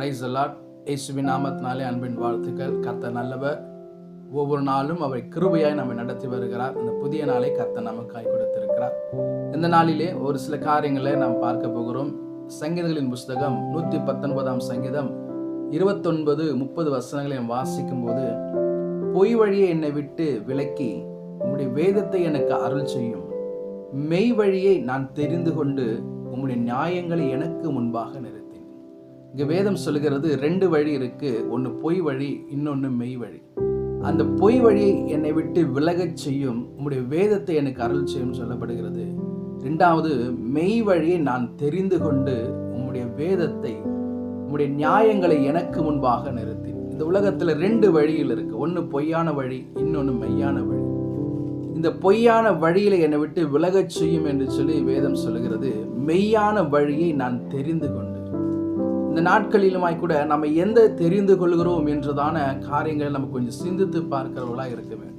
Price allot இயேசுவின் நாமத்தினாலே அன்பின் வாழ்த்துக்கள். கர்த்த நல்லவர். ஒவ்வொரு நாளும் அவர் கிருபையாய் நம்மை நடத்தி வருகிறார். இந்த புதிய நாளை கர்த்த நமக்காய் கொடுத்திருக்கிறார். இந்த நாளிலே ஒரு சில காரியங்களை நாம் பார்க்க போகிறோம். சங்கீதங்களின் புஸ்தகம் நூற்றி பத்தொன்பதாம் சங்கீதம் இருபத்தொன்பது முப்பது வசனங்களை வாசிக்கும் போது பொய் வழியை என்னை விட்டு விலக்கி உம்முடைய வேதத்தை எனக்கு அருள் செய்யும். மெய் வழியை நான் தெரிந்து கொண்டு உம்முடைய நியாயங்களை எனக்கு முன்பாக நிறுத்தினேன் இங்கே வேதம் சொல்லுகிறது ரெண்டு வழி இருக்குது ஒன்று பொய் வழி இன்னொன்று மெய் வழி. அந்த பொய் வழியை என்னை விட்டு விலகச் செய்யும் உங்களுடைய வேதத்தை எனக்கு அருள் செய்யும் சொல்லப்படுகிறது. ரெண்டாவது மெய் வழியை நான் தெரிந்து கொண்டு உம்முடைய வேதத்தை உம்முடைய நியாயங்களை எனக்கு முன்பாக நிறுத்தி. இந்த உலகத்தில் ரெண்டு வழியில் இருக்குது ஒன்று பொய்யான வழி இன்னொன்று மெய்யான வழி. இந்த பொய்யான வழியில் என்னை விட்டு விலகச் செய்யும் என்று சொல்லி வேதம் சொல்லுகிறது. மெய்யான வழியை நான் தெரிந்து கொண்டு இந்த நாட்களிலுமாய் கூட நம்ம எந்த தெரிந்து கொள்கிறோம் என்றதான காரியங்களை நம்ம கொஞ்சம் சிந்தித்து பார்க்கிறவர்களாக இருக்க வேண்டும்.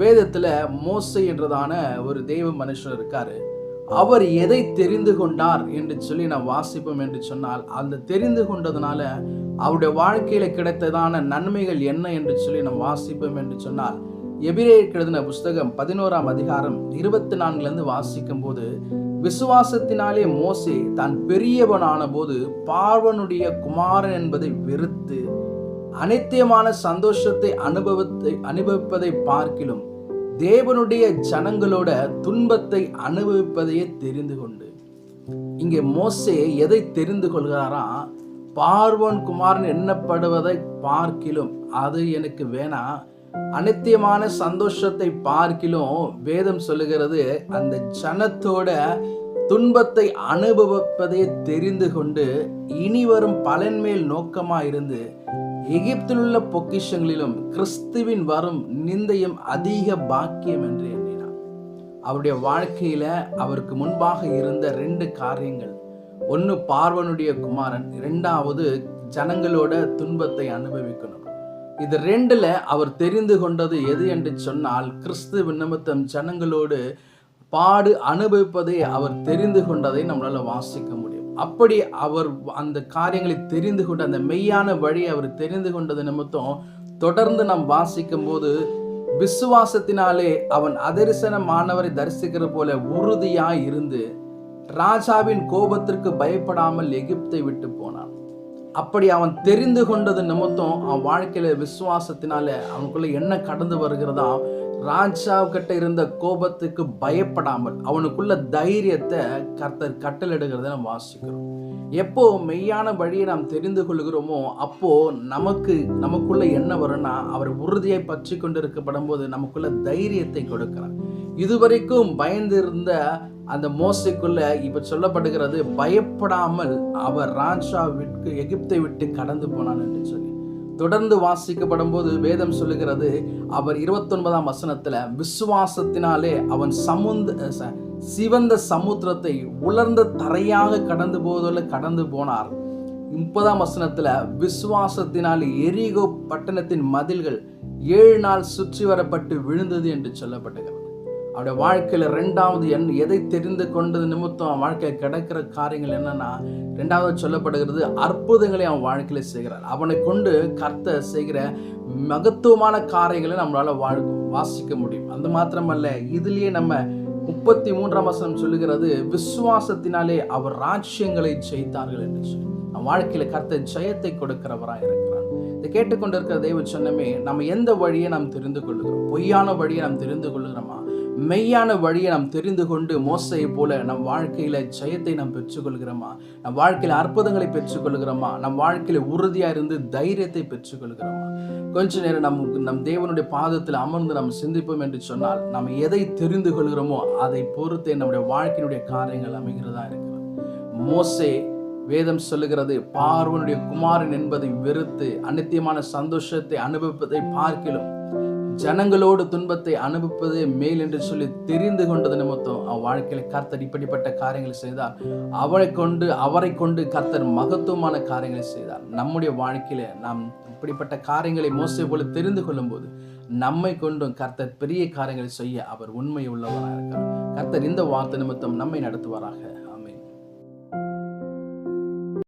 வேதத்தில் மோசை என்றதான ஒரு தெய்வ மனுஷன் இருக்கார். அவர் எதை தெரிந்து கொண்டார் என்று சொல்லி நாம் வாசிப்போம் என்று சொன்னால் அந்த தெரிந்து கொண்டதுனால அவருடைய வாழ்க்கையில் கிடைத்ததான நன்மைகள் என்ன என்று சொல்லி நாம் வாசிப்போம் என்று சொன்னால் எபிரேயருக்கு எழுதின புஸ்தகம் பதினோராம் அதிகாரம் இருபத்தி நான்குலேருந்து வாசிக்கும் போது விசுவாசத்தினாலே மோசே தான் பெரியவனான போது பார்வனுடைய குமாரன் என்பதை வெறுத்து அனைத்தியமான சந்தோஷத்தை அனுபவத்தை அனுபவிப்பதை பார்க்கிலும் தேவனுடைய ஜனங்களோட துன்பத்தை அனுபவிப்பதையே தெரிந்து கொண்டு. இங்கே மோசே எதை தெரிந்து கொள்கிறாரா? பார்வன் குமாரன் எண்ணப்படுவதை பார்க்கிலும் அது எனக்கு வேணாம் அனித்தியமான சந்தோஷத்தை பார்க்கிலும் வேதம் சொல்லுகிறது அந்த ஜனத்தோட துன்பத்தை அனுபவிப்பதை தெரிந்து கொண்டு இனி வரும் பலன் மேல் நோக்கமா இருந்து எகிப்திலுள்ள பொக்கிஷங்களிலும் கிறிஸ்துவின் வரும் நிந்தையும் அதிக பாக்கியம் என்று எண்ணினார் அவருடைய வாழ்க்கையில அவருக்கு முன்பாக இருந்த ரெண்டு காரியங்கள். ஒன்று பார்வனுடைய குமாரன் இரண்டாவது ஜனங்களோட துன்பத்தை அனுபவிக்கணும். இது ரெண்டுல அவர் தெரிந்து கொண்டது எது என்று சொன்னால் கிறிஸ்துவ நிமித்தம் ஜனங்களோடு பாடு அனுபவிப்பதை அவர் தெரிந்து கொண்டதை நம்மளால வாசிக்க முடியும். அப்படி அவர் அந்த காரியங்களை தெரிந்து கொண்ட அந்த மெய்யான வழி அவர் தெரிந்து கொண்டது நிமித்தம் தொடர்ந்து நாம் வாசிக்கும் போது விசுவாசத்தினாலே அவன் அதரிசனமானவரை தரிசிக்கிற போல உறுதியாய் இருந்து ராஜாவின் கோபத்திற்கு பயப்படாமல் எகிப்தை விட்டு போனான். அப்படி அவன் தெரிந்து கொண்டது நிமித்தம் அவன் வாழ்க்கையில் விசுவாசத்தினால அவனுக்குள்ளே என்ன கடந்து வருகிறதா ராஜாவுக்கிட்ட இருந்த கோபத்துக்கு பயப்படாமல் அவனுக்குள்ள தைரியத்தை கர்த்தர் கட்டளிடுகிறத நம்ம வாசிக்கிறோம். எப்போ மெய்யான வழியை நாம் தெரிந்து கொள்கிறோமோ அப்போ நமக்கு நமக்குள்ள என்ன வரும்னா அவர் உறுதியை பற்றி கொண்டு இருக்கப்படும் போது நமக்குள்ள தைரியத்தை கொடுக்கிறார். இதுவரைக்கும் பயந்திருந்த அந்த மோசைக்குள்ள இப்ப சொல்லப்படுகிறது பயப்படாமல் அவர் ராஜா விட்டு எகிப்தை விட்டு கடந்து போனான் என்று சொல்லி. தொடர்ந்து வாசிக்கப்படும் போது வேதம் சொல்லுகிறது அவர் இருபத்தொன்பதாம் வசனத்தில் விசுவாசத்தினாலே அவன் சமுந்த ச- சிவந்த சமுத்திரத்தை உலர்ந்த தரையாக கடந்து போவதில் கடந்து போனார். முப்பதாம் வசனத்தில் விசுவாசத்தினால் எரிகோ பட்டணத்தின் மதில்கள் ஏழு நாள் சுற்றி வரப்பட்டு விழுந்தது என்று சொல்லப்பட்டுகிறது. அவருடைய வாழ்க்கையில ரெண்டாவது என் எதை தெரிந்து கொண்டது நிமித்தம் அவன் வாழ்க்கையில் கிடைக்கிற காரியங்கள் என்னன்னா ரெண்டாவது சொல்லப்படுகிறது அற்புதங்களை அவன் வாழ்க்கையில செய்கிறார். அவனை கொண்டு கர்த்த செய்கிற மகத்துவமான காரியங்களை நம்மளால வாழ் வாசிக்க முடியும். அந்த மாத்திரமல்ல இதுலயே நம்ம முப்பத்தி மூன்றாம் வசனம் சொல்லுகிறது விசுவாசத்தினாலே அவர் ராஜ்யங்களை ஜெயித்தார்கள் என்று சொல்லி. அவன் வாழ்க்கையில கர்த்த ஜெயத்தை கொடுக்கிறவராக இருக்கிறான் இதை கேட்டுக்கொண்டிருக்கிற தெய்வ சொன்னமே நம்ம எந்த வழியை நாம் தெரிந்து கொள்ளுகிறோம்? பொய்யான வழியை நாம் தெரிந்து கொள்ளுகிறோமா? மெய்யான வழியை நாம் தெரிந்து கொண்டு மோசையை போல நம் வாழ்க்கையில ஜெயத்தை நாம் பெற்றுக்கொள்கிறோமா? நம் வாழ்க்கையில அற்புதங்களை பெற்றுக்கொள்கிறோமா? நம் வாழ்க்கையில உறுதியா இருந்து தைரியத்தை பெற்றுக்கொள்கிறோமா? கொஞ்ச நேரம் நம் நம் தேவனுடைய பாதத்தில் அமர்ந்து நாம் சிந்திப்போம் என்று சொன்னால் நாம் எதை தெரிந்து கொள்கிறோமோ அதை பொறுத்தே நம்முடைய வாழ்க்கையினுடைய காரியங்கள் அமைகிறதா இருக்கிறது. மோசே வேதம் சொல்லுகிறது பார்வனுடைய குமாரன் என்பதை வெறுத்து அனித்தியமான சந்தோஷத்தை அனுபவிப்பதை பார்க்கிலும் ஜனங்களோடு துன்பத்தை அனுபவிப்பதே மேல் என்று சொல்லி தெரிந்து கொண்டது நிமித்தம் அவன் வாழ்க்கையில் கர்த்தர் இப்படிப்பட்ட காரியங்களை செய்தார். அவரை கொண்டு அவரை கொண்டு கர்த்தர் மகத்துவமான காரியங்களை செய்தார். நம்முடைய வாழ்க்கையில நாம் இப்படிப்பட்ட காரியங்களை மோசை போல தெரிந்து கொள்ளும் போது நம்மை கொண்டும் கர்த்தர் பெரிய காரியங்களை செய்ய அவர் உண்மை உள்ளவராக இருக்கிறார் கர்த்தர் இந்த வார்த்தை நிமித்தம் நம்மை நடத்துவாராக.